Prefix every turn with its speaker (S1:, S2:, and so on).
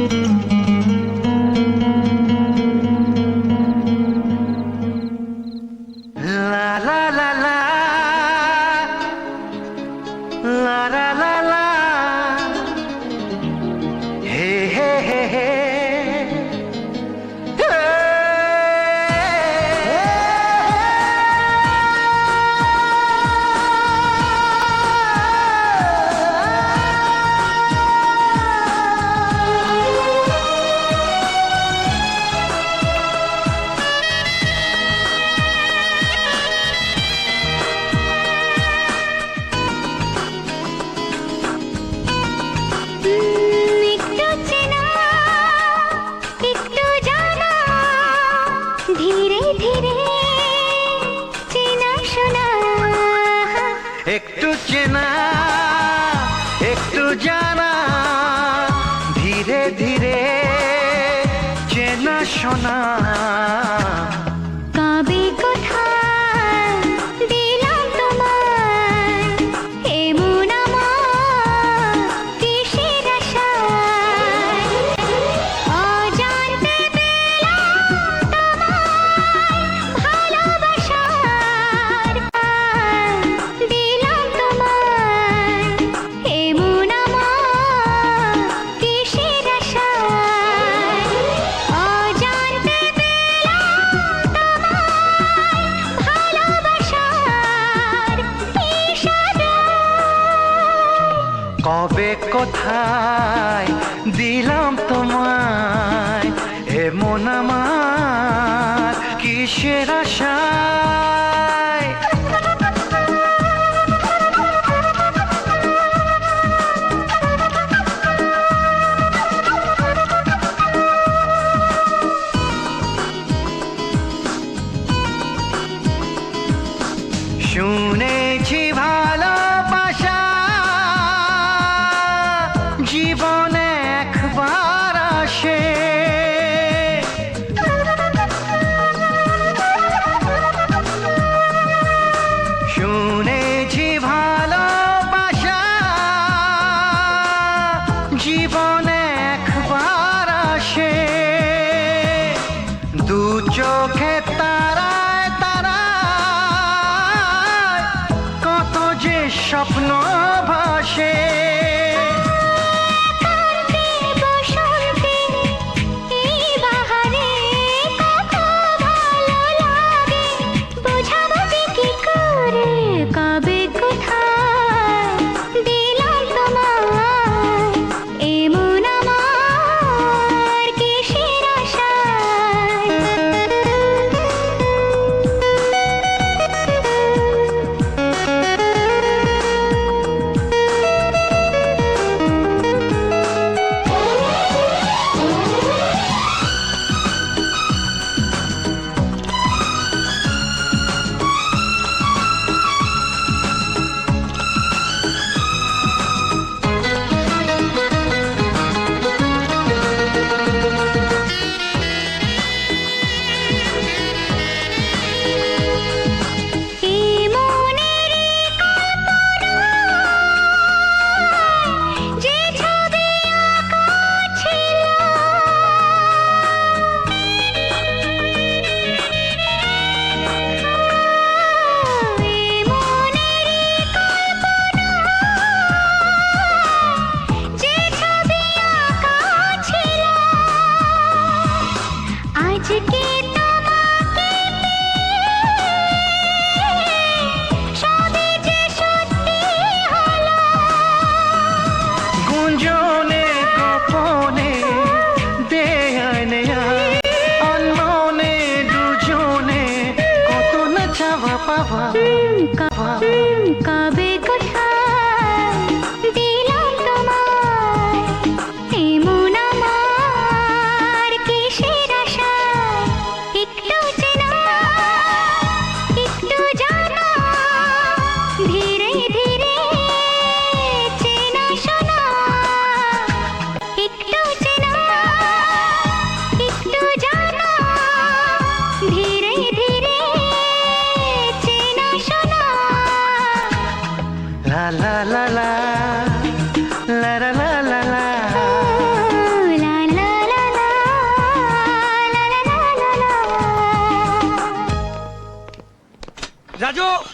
S1: Música
S2: একটু চেনা একটু যা কোথায় দিলাম তোমায়? এমন আমার কিসের আশায়?
S1: শুনেছি ভাই চোখে তারা গুঞ্জনে
S2: কপনে দেয়ানে অনমনে দুজনে কত না চাওয়া পাওয়া
S1: राजू।